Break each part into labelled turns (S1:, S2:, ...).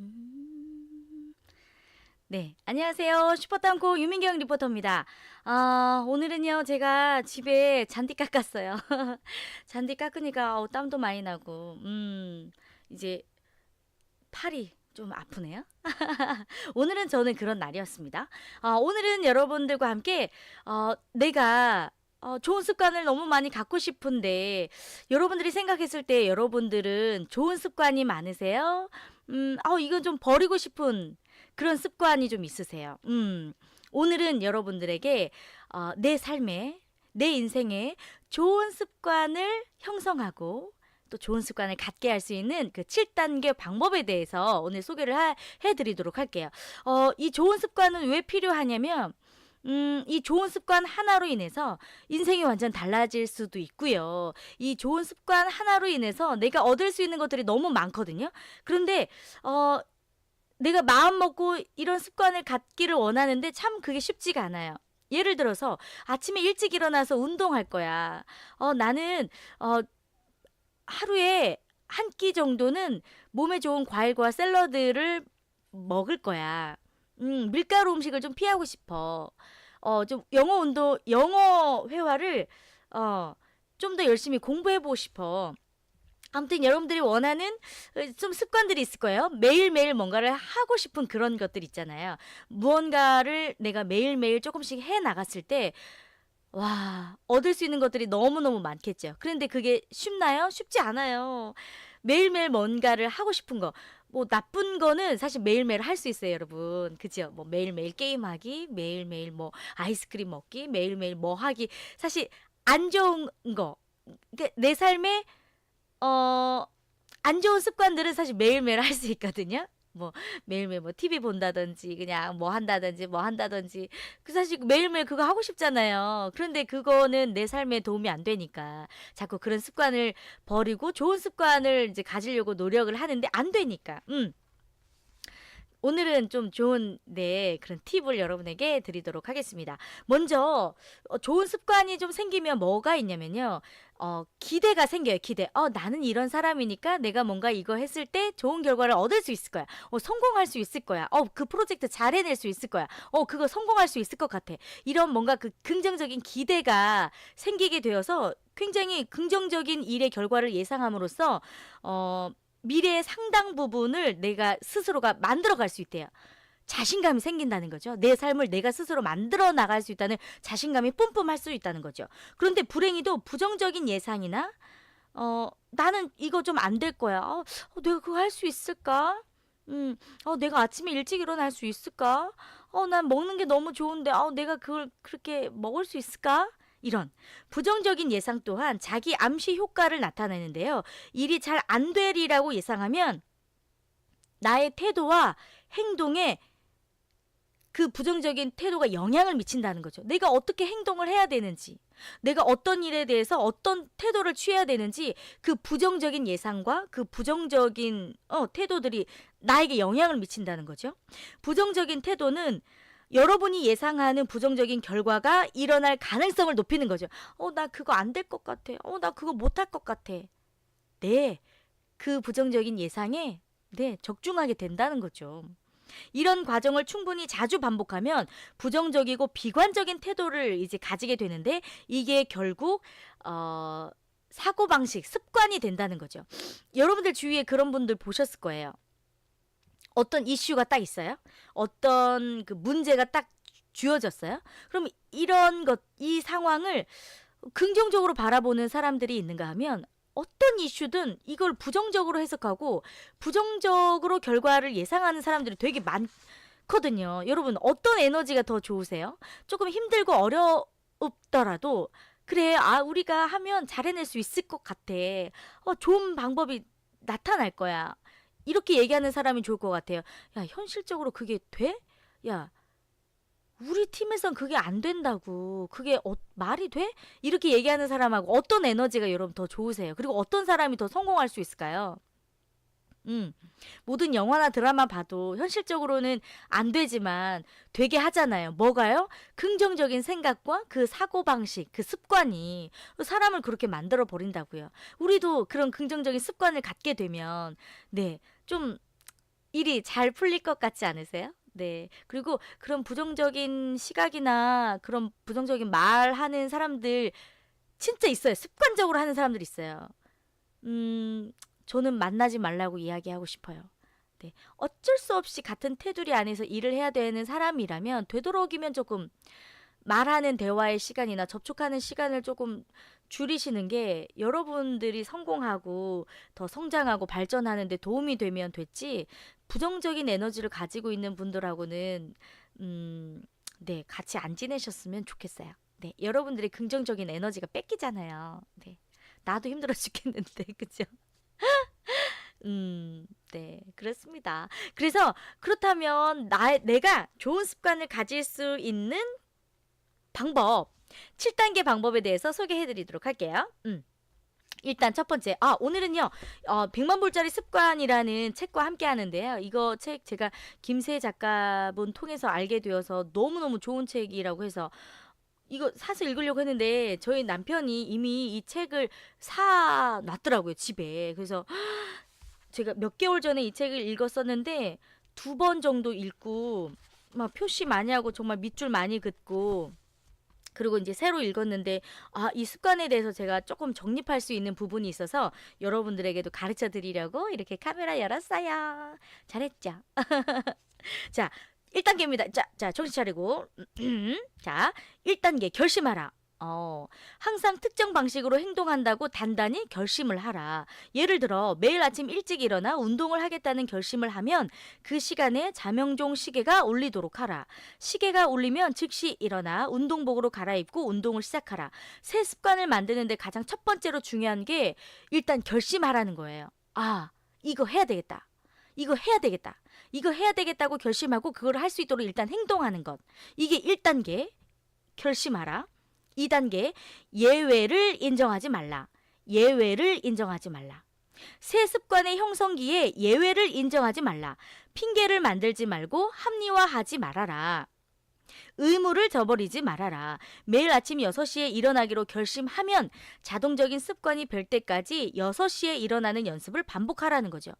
S1: 음. 네, 안녕하세요. 슈퍼땅콩 유민경 리포터입니다. 아, 오늘은요, 제가 집에 잔디 깎았어요. 잔디 깎으니까 어, 땀도 많이 나고, 음, 이제 팔이 좀 아프네요. 오늘은 저는 그런 날이었습니다. 아, 오늘은 여러분들과 함께, 어, 내가 어, 좋은 습관을 너무 많이 갖고 싶은데, 여러분들이 생각했을 때 여러분들은 좋은 습관이 많으세요? 음, 어, 이건 좀 버리고 싶은 그런 습관이 좀 있으세요. 음, 오늘은 여러분들에게 어, 내 삶에, 내 인생에 좋은 습관을 형성하고 또 좋은 습관을 갖게 할 수 있는 그 7단계 방법에 대해서 오늘 소개를 하- 해드리도록 할게요. 어, 이 좋은 습관은 왜 필요하냐면, 음, 이 좋은 습관 하나로 인해서 인생이 완전 달라질 수도 있고요. 이 좋은 습관 하나로 인해서 내가 얻을 수 있는 것들이 너무 많거든요. 그런데 어 내가 마음 먹고 이런 습관을 갖기를 원하는데 참 그게 쉽지가 않아요. 예를 들어서 아침에 일찍 일어나서 운동할 거야. 어 나는 어 하루에 한 끼 정도는 몸에 좋은 과일과 샐러드를 먹을 거야. 음, 밀가루 음식을 좀 피하고 싶어. 어, 좀 영어 운동, 영어 회화를 어, 좀 더 열심히 공부해 보고 싶어. 아무튼 여러분들이 원하는 어, 좀 습관들이 있을 거예요. 매일매일 뭔가를 하고 싶은 그런 것들 있잖아요. 무언가를 내가 매일매일 조금씩 해 나갔을 때, 와, 얻을 수 있는 것들이 너무너무 많겠죠. 그런데 그게 쉽나요? 쉽지 않아요. 매일매일 뭔가를 하고 싶은 거. 뭐 나쁜 거는 사실 매일매일 할 수 있어요, 여러분. 그죠? 뭐 매일매일 게임하기, 매일매일 뭐 아이스크림 먹기, 매일매일 뭐 하기. 사실 안 좋은 거. 그러니까 내 삶에 어, 안 좋은 습관들은 사실 매일매일 할 수 있거든요. 뭐 매일매일 뭐 TV 본다든지 그냥 뭐 한다든지 뭐 한다든지 그 사실 매일매일 그거 하고 싶잖아요. 그런데 그거는 내 삶에 도움이 안 되니까 자꾸 그런 습관을 버리고 좋은 습관을 이제 가지려고 노력을 하는데 안 되니까. 음. 오늘은 좀 좋은 네 그런 팁을 여러분에게 드리도록 하겠습니다. 먼저 어, 좋은 습관이 좀 생기면 뭐가 있냐면요. 어, 기대가 생겨요, 기대. 어, 나는 이런 사람이니까 내가 뭔가 이거 했을 때 좋은 결과를 얻을 수 있을 거야. 어, 성공할 수 있을 거야. 어, 그 프로젝트 잘 해낼 수 있을 거야. 어, 그거 성공할 수 있을 것 같아. 이런 뭔가 그 긍정적인 기대가 생기게 되어서 굉장히 긍정적인 일의 결과를 예상함으로써, 어, 미래의 상당 부분을 내가 스스로가 만들어 갈 수 있대요. 자신감이 생긴다는 거죠. 내 삶을 내가 스스로 만들어 나갈 수 있다는 자신감이 뿜뿜할 수 있다는 거죠. 그런데 불행히도 부정적인 예상이나 어 나는 이거 좀 안 될 거야. 어, 어, 내가 그거 할 수 있을까? 음, 어, 내가 아침에 일찍 일어날 수 있을까? 어, 난 먹는 게 너무 좋은데, 어, 내가 그걸 그렇게 먹을 수 있을까? 이런 부정적인 예상 또한 자기 암시 효과를 나타내는데요. 일이 잘 안 되리라고 예상하면 나의 태도와 행동에 그 부정적인 태도가 영향을 미친다는 거죠. 내가 어떻게 행동을 해야 되는지, 내가 어떤 일에 대해서 어떤 태도를 취해야 되는지 그 부정적인 예상과 그 부정적인 어, 태도들이 나에게 영향을 미친다는 거죠. 부정적인 태도는 여러분이 예상하는 부정적인 결과가 일어날 가능성을 높이는 거죠. 어, 나 그거 안 될 것 같아. 어, 나 그거 못할 것 같아. 네. 그 부정적인 예상에 네, 적중하게 된다는 거죠. 이런 과정을 충분히 자주 반복하면 부정적이고 비관적인 태도를 이제 가지게 되는데 이게 결국 어 사고 방식, 습관이 된다는 거죠. 여러분들 주위에 그런 분들 보셨을 거예요. 어떤 이슈가 딱 있어요. 어떤 그 문제가 딱 쥐어졌어요. 그럼 이런 것, 이 상황을 긍정적으로 바라보는 사람들이 있는가 하면 어떤 이슈든 이걸 부정적으로 해석하고 부정적으로 결과를 예상하는 사람들이 되게 많거든요. 여러분 어떤 에너지가 더 좋으세요? 조금 힘들고 어렵더라도 그래 아 우리가 하면 잘해낼 수 있을 것 같아. 어 좋은 방법이 나타날 거야. 이렇게 얘기하는 사람이 좋을 것 같아요. 야 현실적으로 그게 돼? 야 우리 팀에선 그게 안 된다고. 그게 어, 말이 돼? 이렇게 얘기하는 사람하고 어떤 에너지가 여러분 더 좋으세요? 그리고 어떤 사람이 더 성공할 수 있을까요? 음, 모든 영화나 드라마 봐도 현실적으로는 안 되지만 되게 하잖아요. 뭐가요? 긍정적인 생각과 그 사고방식, 그 습관이 사람을 그렇게 만들어 버린다고요. 우리도 그런 긍정적인 습관을 갖게 되면, 네, 좀 일이 잘 풀릴 것 같지 않으세요? 네. 그리고 그런 부정적인 시각이나 그런 부정적인 말하는 사람들 진짜 있어요. 습관적으로 하는 사람들 있어요. 음, 저는 만나지 말라고 이야기하고 싶어요. 네. 어쩔 수 없이 같은 테두리 안에서 일을 해야 되는 사람이라면 되도록이면 조금 말하는 대화의 시간이나 접촉하는 시간을 조금 줄이시는 게 여러분들이 성공하고 더 성장하고 발전하는 데 도움이 되면 됐지 부정적인 에너지를 가지고 있는 분들하고는 음, 네, 같이 안 지내셨으면 좋겠어요. 네, 여러분들의 긍정적인 에너지가 뺏기잖아요. 네. 나도 힘들어 죽겠는데, 그죠? 음, 네, 그렇습니다. 그래서 그렇다면 나, 내가 좋은 습관을 가질 수 있는 방법, 7단계 방법에 대해서 소개해 드리도록 할게요. 음. 일단 첫 번째, 아, 오늘은요, 어, 100만 불짜리 습관이라는 책과 함께 하는데요. 이거 책 제가 김세 작가분 통해서 알게 되어서 너무너무 좋은 책이라고 해서 이거 사서 읽으려고 했는데 저희 남편이 이미 이 책을 사 놨더라고요, 집에. 그래서 제가 몇 개월 전에 이 책을 읽었었는데 두 번 정도 읽고 막 표시 많이 하고 정말 밑줄 많이 긋고 그리고 이제 새로 읽었는데 아, 이 습관에 대해서 제가 조금 정립할 수 있는 부분이 있어서 여러분들에게도 가르쳐 드리려고 이렇게 카메라 열었어요. 잘했죠? 자, 1단계입니다. 자, 자, 정신 차리고. 자, 1단계 결심하라. 어, 항상 특정 방식으로 행동한다고 단단히 결심을 하라. 예를 들어 매일 아침 일찍 일어나 운동을 하겠다는 결심을 하면 그 시간에 자명종 시계가 울리도록 하라. 시계가 울리면 즉시 일어나 운동복으로 갈아입고 운동을 시작하라. 새 습관을 만드는데 가장 첫 번째로 중요한 게 일단 결심하라는 거예요. 아, 이거 해야 되겠다. 이거 해야 되겠다. 이거 해야 되겠다고 결심하고 그걸 할 수 있도록 일단 행동하는 것. 이게 1단계 결심하라. 2단계 예외를 인정하지 말라. 예외를 인정하지 말라. 새 습관의 형성기에 예외를 인정하지 말라. 핑계를 만들지 말고 합리화하지 말아라. 의무를 저버리지 말아라. 매일 아침 6시에 일어나기로 결심하면 자동적인 습관이 별 때까지 6시에 일어나는 연습을 반복하라는 거죠.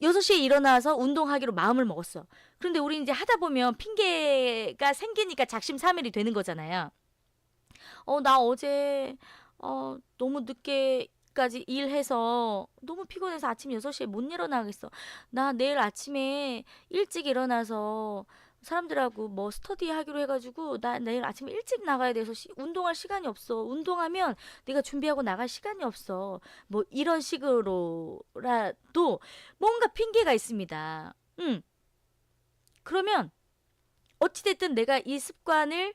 S1: 6시에 일어나서 운동하기로 마음을 먹었어. 그런데 우리 이제 하다 보면 핑계가 생기니까 작심삼일이 되는 거잖아요. 어, 나 어제 어, 너무 늦게 까지 일해서 너무 피곤해서 아침 6시에 못 일어나겠어. 나 내일 아침에 일찍 일어나서 사람들하고 뭐 스터디 하기로 해가지고 나 내일 아침에 일찍 나가야 돼서 시- 운동할 시간이 없어. 운동하면 내가 준비하고 나갈 시간이 없어. 뭐 이런 식으로라도 뭔가 핑계가 있습니다. 음. 그러면 어찌됐든 내가 이 습관을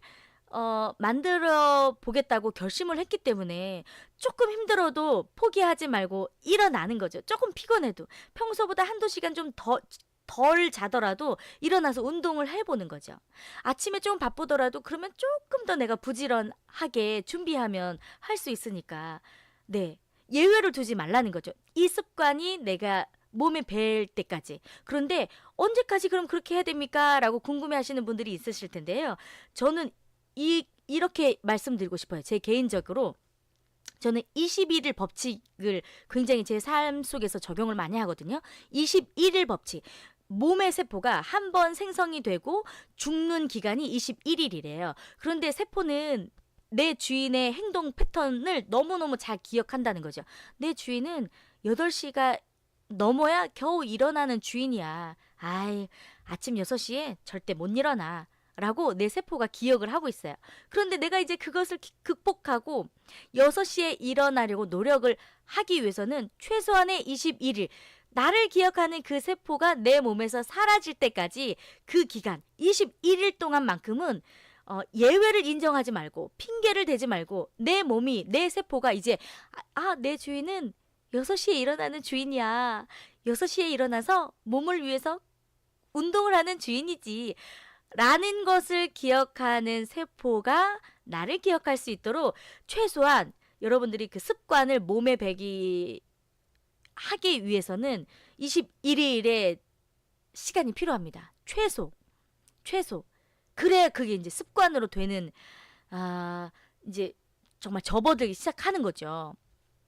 S1: 어, 만들어 보겠다고 결심을 했기 때문에 조금 힘들어도 포기하지 말고 일어나는 거죠. 조금 피곤해도 평소보다 한두 시간 좀 더, 덜 자더라도 일어나서 운동을 해보는 거죠. 아침에 좀 바쁘더라도 그러면 조금 더 내가 부지런하게 준비하면 할 수 있으니까, 네. 예외를 두지 말라는 거죠. 이 습관이 내가 몸에 뵐 때까지. 그런데 언제까지 그럼 그렇게 해야 됩니까? 라고 궁금해 하시는 분들이 있으실 텐데요. 저는 이, 이렇게 말씀드리고 싶어요. 제 개인적으로. 저는 21일 법칙을 굉장히 제 삶 속에서 적용을 많이 하거든요. 21일 법칙. 몸의 세포가 한 번 생성이 되고 죽는 기간이 21일이래요. 그런데 세포는 내 주인의 행동 패턴을 너무너무 잘 기억한다는 거죠. 내 주인은 8시가 넘어야 겨우 일어나는 주인이야. 아이, 아침 6시에 절대 못 일어나. 라고 내 세포가 기억을 하고 있어요. 그런데 내가 이제 그것을 기- 극복하고 6시에 일어나려고 노력을 하기 위해서는 최소한의 21일, 나를 기억하는 그 세포가 내 몸에서 사라질 때까지 그 기간, 21일 동안만큼은 어, 예외를 인정하지 말고, 핑계를 대지 말고, 내 몸이, 내 세포가 이제, 아, 내 주인은 6시에 일어나는 주인이야. 6시에 일어나서 몸을 위해서 운동을 하는 주인이지. 라는 것을 기억하는 세포가 나를 기억할 수 있도록 최소한 여러분들이 그 습관을 몸에 배기 하기 위해서는 21일의 시간이 필요합니다. 최소. 최소. 그래야 그게 이제 습관으로 되는 아, 이제 정말 접어들기 시작하는 거죠.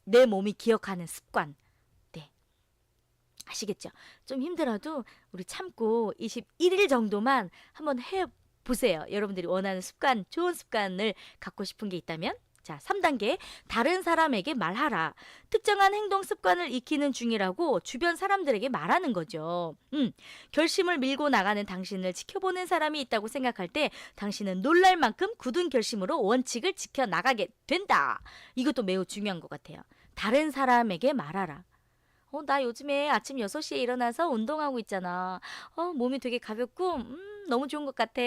S1: 내 몸이 기억하는 습관. 네. 아시겠죠? 좀 힘들어도 우리 참고 21일 정도만 한번 해 보세요. 여러분들이 원하는 습관, 좋은 습관을 갖고 싶은 게 있다면 자, 3단계. 다른 사람에게 말하라. 특정한 행동 습관을 익히는 중이라고 주변 사람들에게 말하는 거죠. 음, 결심을 밀고 나가는 당신을 지켜보는 사람이 있다고 생각할 때 당신은 놀랄 만큼 굳은 결심으로 원칙을 지켜 나가게 된다. 이것도 매우 중요한 것 같아요. 다른 사람에게 말하라. 어, 나 요즘에 아침 6시에 일어나서 운동하고 있잖아. 어, 몸이 되게 가볍고, 음, 너무 좋은 것 같아.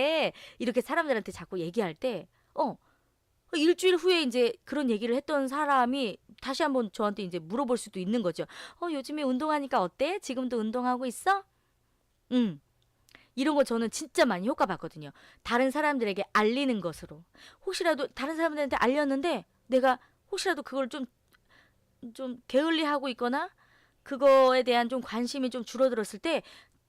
S1: 이렇게 사람들한테 자꾸 얘기할 때, 어, 일주일 후에 이제 그런 얘기를 했던 사람이 다시 한번 저한테 이제 물어볼 수도 있는 거죠. 어, 요즘에 운동하니까 어때? 지금도 운동하고 있어? 음. 이런 거 저는 진짜 많이 효과 봤거든요. 다른 사람들에게 알리는 것으로. 혹시라도 다른 사람들한테 알렸는데 내가 혹시라도 그걸 좀, 좀 게을리 하고 있거나 그거에 대한 좀 관심이 좀 줄어들었을 때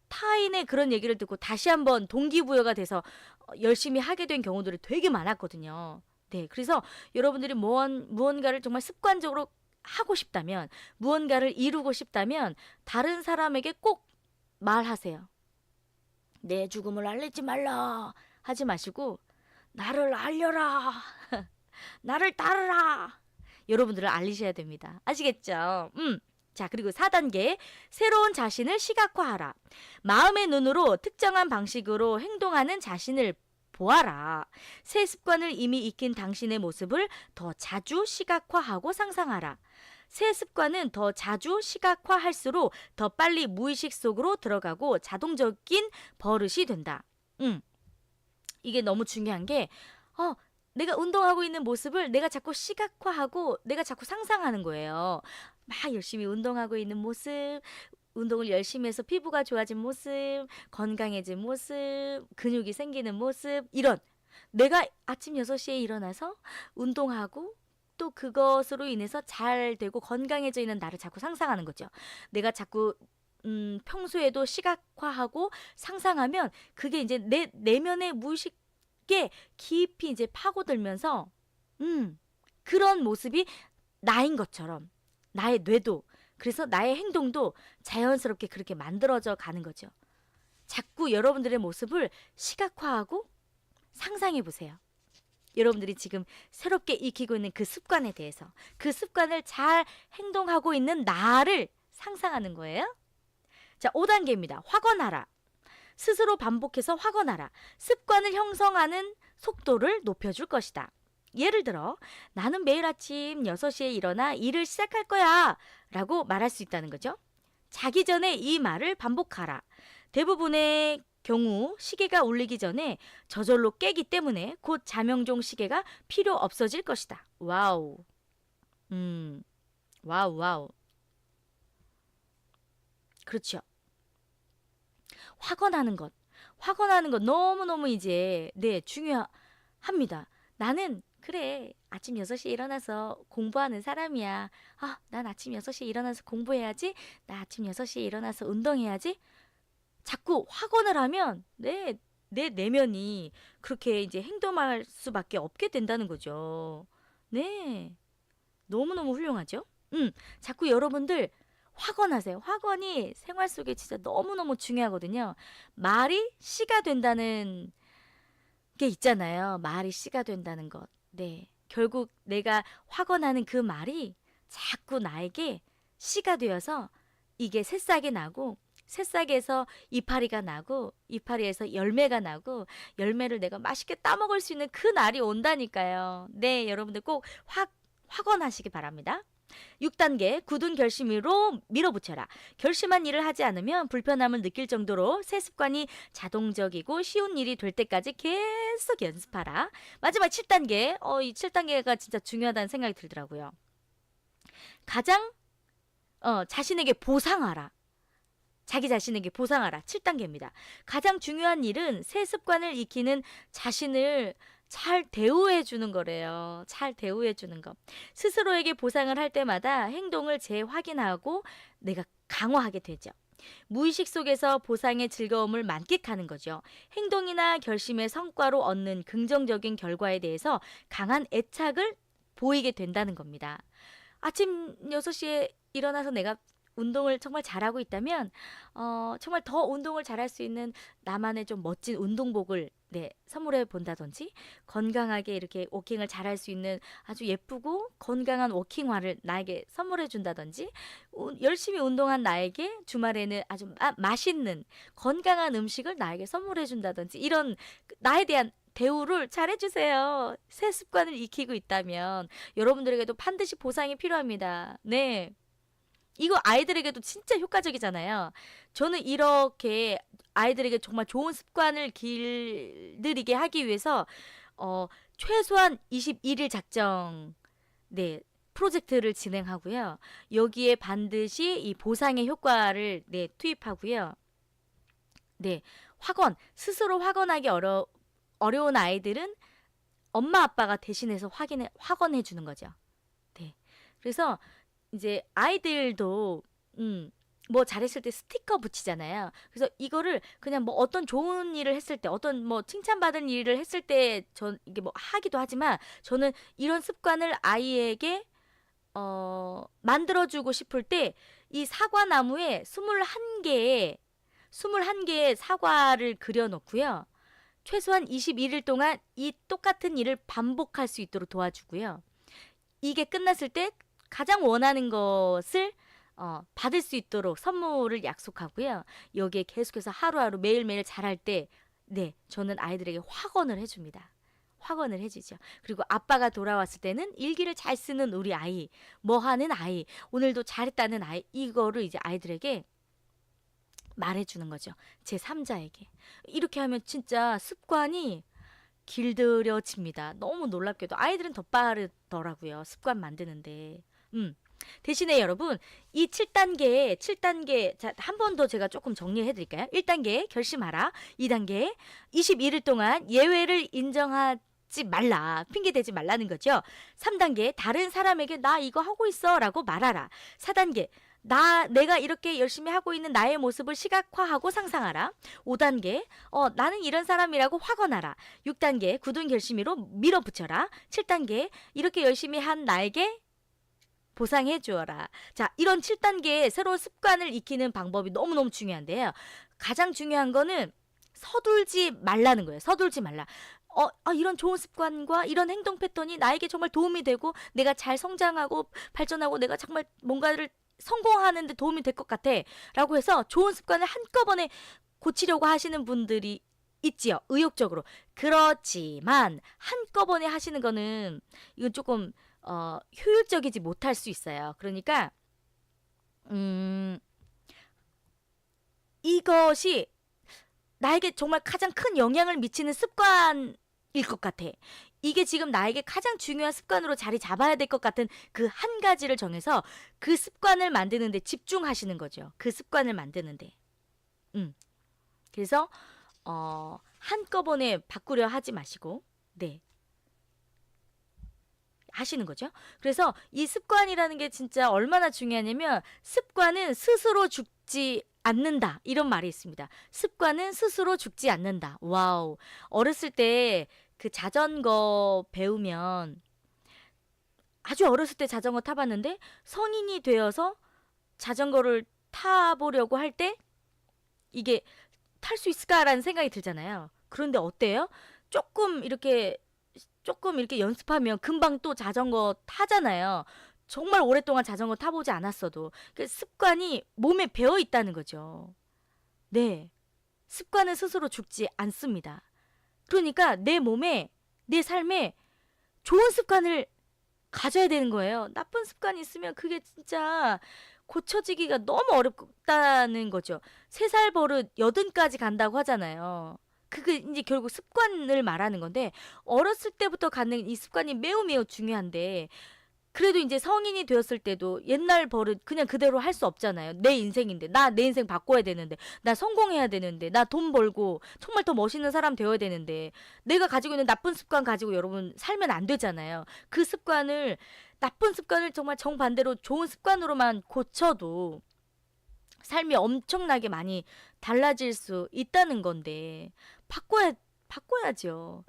S1: 타인의 그런 얘기를 듣고 다시 한번 동기부여가 돼서 어, 열심히 하게 된 경우들이 되게 많았거든요. 네. 그래서 여러분들이 무언, 무언가를 정말 습관적으로 하고 싶다면, 무언가를 이루고 싶다면, 다른 사람에게 꼭 말하세요. 내 죽음을 알리지 말라. 하지 마시고, 나를 알려라. 나를 따르라. 여러분들을 알리셔야 됩니다. 아시겠죠? 음. 자, 그리고 4단계. 새로운 자신을 시각화하라. 마음의 눈으로 특정한 방식으로 행동하는 자신을 보아라. 새 습관을 이미 익힌 당신의 모습을 더 자주 시각화하고 상상하라. 새 습관은 더 자주 시각화할수록 더 빨리 무의식 속으로 들어가고 자동적인 버릇이 된다. 음. 이게 너무 중요한 게, 어, 내가 운동하고 있는 모습을 내가 자꾸 시각화하고 내가 자꾸 상상하는 거예요. 막 열심히 운동하고 있는 모습, 운동을 열심히 해서 피부가 좋아진 모습, 건강해진 모습, 근육이 생기는 모습, 이런. 내가 아침 6시에 일어나서 운동하고 또 그것으로 인해서 잘 되고 건강해져 있는 나를 자꾸 상상하는 거죠. 내가 자꾸 음, 평소에도 시각화하고 상상하면 그게 이제 내 내면의 무의식에 깊이 이제 파고들면서 음, 그런 모습이 나인 것처럼 나의 뇌도 그래서 나의 행동도 자연스럽게 그렇게 만들어져 가는 거죠. 자꾸 여러분들의 모습을 시각화하고 상상해 보세요. 여러분들이 지금 새롭게 익히고 있는 그 습관에 대해서 그 습관을 잘 행동하고 있는 나를 상상하는 거예요. 자, 5단계입니다. 확언하라. 스스로 반복해서 확언하라. 습관을 형성하는 속도를 높여줄 것이다. 예를 들어, 나는 매일 아침 6시에 일어나 일을 시작할 거야. 라고 말할 수 있다는 거죠. 자기 전에 이 말을 반복하라. 대부분의 경우 시계가 울리기 전에 저절로 깨기 때문에 곧 자명종 시계가 필요 없어질 것이다. 와우. 음. 와우, 와우. 그렇죠. 확언하는 것. 확언하는 것 너무너무 이제, 네, 중요합니다. 나는 그래. 아침 6시에 일어나서 공부하는 사람이야. 아, 난 아침 6시에 일어나서 공부해야지. 나 아침 6시에 일어나서 운동해야지. 자꾸 확언을 하면 내, 내 내면이 그렇게 이제 행동할 수밖에 없게 된다는 거죠. 네. 너무너무 훌륭하죠? 음, 자꾸 여러분들 확언하세요. 확언이 생활 속에 진짜 너무너무 중요하거든요. 말이 씨가 된다는 게 있잖아요. 말이 씨가 된다는 것. 네. 결국 내가 확언하는 그 말이 자꾸 나에게 씨가 되어서 이게 새싹이 나고 새싹에서 이파리가 나고 이파리에서 열매가 나고 열매를 내가 맛있게 따먹을 수 있는 그 날이 온다니까요. 네, 여러분들 꼭 확, 확언하시기 바랍니다. 6단계 굳은 결심으로 밀어붙여라. 결심한 일을 하지 않으면 불편함을 느낄 정도로 새 습관이 자동적이고 쉬운 일이 될 때까지 계속 연습하라. 마지막 7단계. 어, 이 7단계가 진짜 중요하다는 생각이 들더라고요. 가장 어, 자신에게 보상하라. 자기 자신에게 보상하라. 7단계입니다. 가장 중요한 일은 새 습관을 익히는 자신을 잘 대우해 주는 거래요. 잘 대우해 주는 거. 스스로에게 보상을 할 때마다 행동을 재확인하고 내가 강화하게 되죠. 무의식 속에서 보상의 즐거움을 만끽하는 거죠. 행동이나 결심의 성과로 얻는 긍정적인 결과에 대해서 강한 애착을 보이게 된다는 겁니다. 아침 6시에 일어나서 내가 운동을 정말 잘하고 있다면 어 정말 더 운동을 잘할 수 있는 나만의 좀 멋진 운동복을 네 선물해 본다든지 건강하게 이렇게 워킹을 잘할 수 있는 아주 예쁘고 건강한 워킹화를 나에게 선물해 준다든지 우- 열심히 운동한 나에게 주말에는 아주 마- 맛있는 건강한 음식을 나에게 선물해 준다든지 이런 그 나에 대한 대우를 잘해 주세요. 새 습관을 익히고 있다면 여러분들에게도 반드시 보상이 필요합니다. 네. 이거 아이들에게도 진짜 효과적이잖아요. 저는 이렇게 아이들에게 정말 좋은 습관을 길들이게 하기 위해서 어 최소한 21일 작정 네 프로젝트를 진행하고요. 여기에 반드시 이 보상의 효과를 네 투입하고요. 네 확언 스스로 확언하기 어려 어려운 아이들은 엄마 아빠가 대신해서 확인해 확언해 주는 거죠. 네 그래서 이제 아이들도 음. 뭐 잘했을 때 스티커 붙이잖아요. 그래서 이거를 그냥 뭐 어떤 좋은 일을 했을 때, 어떤 뭐 칭찬받은 일을 했을 때, 전 이게 뭐 하기도 하지만 저는 이런 습관을 아이에게 어 만들어 주고 싶을 때 이 사과 나무에 21개의 21개의 사과를 그려 놓고요. 최소한 21일 동안 이 똑같은 일을 반복할 수 있도록 도와주고요. 이게 끝났을 때 가장 원하는 것을 어, 받을 수 있도록 선물을 약속하고요. 여기에 계속해서 하루하루 매일매일 잘할 때, 네, 저는 아이들에게 확언을 해줍니다. 확언을 해주죠. 그리고 아빠가 돌아왔을 때는 일기를 잘 쓰는 우리 아이, 뭐 하는 아이, 오늘도 잘했다는 아이, 이거를 이제 아이들에게 말해주는 거죠. 제 3자에게. 이렇게 하면 진짜 습관이 길들여집니다. 너무 놀랍게도 아이들은 더 빠르더라고요. 습관 만드는데. 음. 대신에 여러분, 이 7단계, 7단계, 자, 한번 더 제가 조금 정리해 드릴까요? 1단계, 결심하라. 2단계, 21일 동안 예외를 인정하 지 말라. 핑계 대지 말라는 거죠. 3단계, 다른 사람에게 나 이거 하고 있어 라고 말하라. 4단계, 나, 내가 이렇게 열심히 하고 있는 나의 모습을 시각화하고 상상하라. 5단계, 어, 나는 이런 사람이라고 확언하라. 6단계, 굳은 결심으로 밀어붙여라. 7단계, 이렇게 열심히 한 나에게 보상해 주어라. 자, 이런 7단계의 새로운 습관을 익히는 방법이 너무너무 중요한데요. 가장 중요한 거는 서둘지 말라는 거예요. 서둘지 말라. 어, 아, 이런 좋은 습관과 이런 행동 패턴이 나에게 정말 도움이 되고 내가 잘 성장하고 발전하고 내가 정말 뭔가를 성공하는데 도움이 될 것 같아. 라고 해서 좋은 습관을 한꺼번에 고치려고 하시는 분들이 있지요. 의욕적으로. 그렇지만 한꺼번에 하시는 거는 이건 조금 어, 효율적이지 못할 수 있어요. 그러니까 음, 이것이 나에게 정말 가장 큰 영향을 미치는 습관일 것 같아. 이게 지금 나에게 가장 중요한 습관으로 자리 잡아야 될 것 같은 그 한 가지를 정해서 그 습관을 만드는데 집중하시는 거죠. 그 습관을 만드는데. 음. 그래서 어, 한꺼번에 바꾸려 하지 마시고, 네. 하시는 거죠. 그래서 이 습관이라는 게 진짜 얼마나 중요하냐면 습관은 스스로 죽지 않는다. 이런 말이 있습니다. 습관은 스스로 죽지 않는다. 와우. 어렸을 때 그 자전거 배우면 아주 어렸을 때 자전거 타봤는데 성인이 되어서 자전거를 타보려고 할 때 이게 탈 수 있을까라는 생각이 들잖아요. 그런데 어때요? 조금 이렇게 조금 이렇게 연습하면 금방 또 자전거 타잖아요. 정말 오랫동안 자전거 타보지 않았어도 그 습관이 몸에 배어 있다는 거죠. 네. 습관은 스스로 죽지 않습니다. 그러니까 내 몸에, 내 삶에 좋은 습관을 가져야 되는 거예요. 나쁜 습관이 있으면 그게 진짜 고쳐지기가 너무 어렵다는 거죠. 세 살 버릇 여든까지 간다고 하잖아요. 그게 이제 결국 습관을 말하는 건데 어렸을 때부터 갖는 이 습관이 매우 매우 중요한데 그래도 이제 성인이 되었을 때도 옛날 버릇 그냥 그대로 할 수 없잖아요. 내 인생인데 나 내 인생 바꿔야 되는데 나 성공해야 되는데 나 돈 벌고 정말 더 멋있는 사람 되어야 되는데 내가 가지고 있는 나쁜 습관 가지고 여러분 살면 안 되잖아요. 그 습관을 나쁜 습관을 정말 정반대로 좋은 습관으로만 고쳐도 삶이 엄청나게 많이 달라질 수 있다는 건데 바꿔야 바꿔야죠.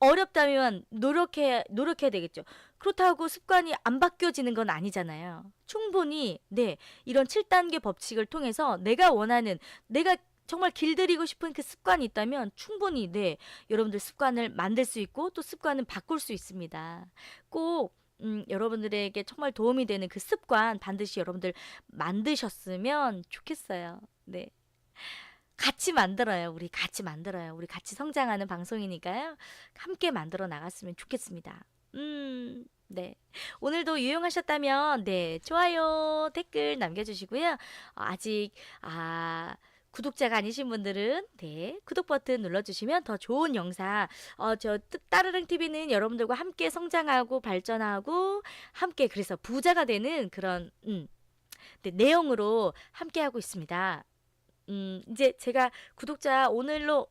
S1: 어렵다면 노력해 노력해야 되겠죠. 그렇다고 습관이 안 바뀌어지는 건 아니잖아요. 충분히 네 이런 7단계 법칙을 통해서 내가 원하는 내가 정말 길들이고 싶은 그 습관이 있다면 충분히 네 여러분들 습관을 만들 수 있고 또 습관은 바꿀 수 있습니다. 꼭 음, 여러분들에게 정말 도움이 되는 그 습관 반드시 여러분들 만드셨으면 좋겠어요. 네. 같이 만들어요. 우리 같이 만들어요. 우리 같이 성장하는 방송이니까요. 함께 만들어 나갔으면 좋겠습니다. 음, 네. 오늘도 유용하셨다면, 네, 좋아요, 댓글 남겨주시고요. 어, 아직, 아, 구독자가 아니신 분들은, 네, 구독 버튼 눌러주시면 더 좋은 영상, 어, 저, 뜨- 따르릉 TV는 여러분들과 함께 성장하고 발전하고, 함께 그래서 부자가 되는 그런, 음, 네, 내용으로 함께 하고 있습니다. 음, 이제 제가 구독자 오늘로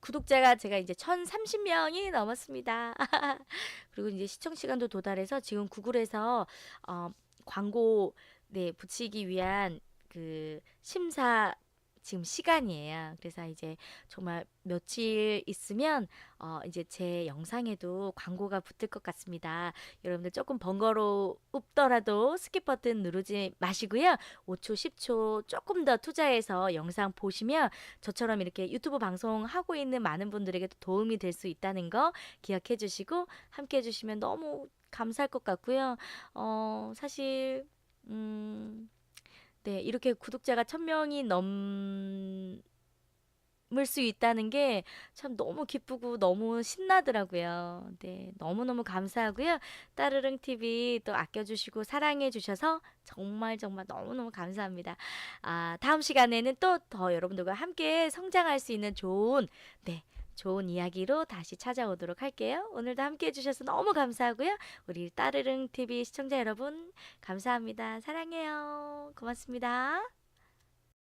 S1: 구독자가 제가 이제 1030명이 넘었습니다. 그리고 이제 시청 시간도 도달해서 지금 구글에서 어, 광고 네, 붙이기 위한 그 심사 지금 시간이에요. 그래서 이제 정말 며칠 있으면 어, 이제 제 영상에도 광고가 붙을 것 같습니다. 여러분들 조금 번거롭더라도 스킵 버튼 누르지 마시고요. 5초, 10초 조금 더 투자해서 영상 보시면 저처럼 이렇게 유튜브 방송 하고 있는 많은 분들에게도 도움이 될 수 있다는 거 기억해 주시고 함께 해 주시면 너무 감사할 것 같고요. 어, 사실 음, 네, 이렇게 구독자가 1000명이 넘을 수 있다는 게 참 너무 기쁘고 너무 신나더라고요. 네, 너무너무 감사하고요. 따르릉 TV 또 아껴주시고 사랑해 주셔서 정말 정말 너무너무 감사합니다. 아, 다음 시간에는 또 더 여러분들과 함께 성장할 수 있는 좋은, 네, 좋은 이야기로 다시 찾아오도록 할게요. 오늘도 함께 해주셔서 너무 감사하고요. 우리 따르릉 TV 시청자 여러분, 감사합니다. 사랑해요. 고맙습니다.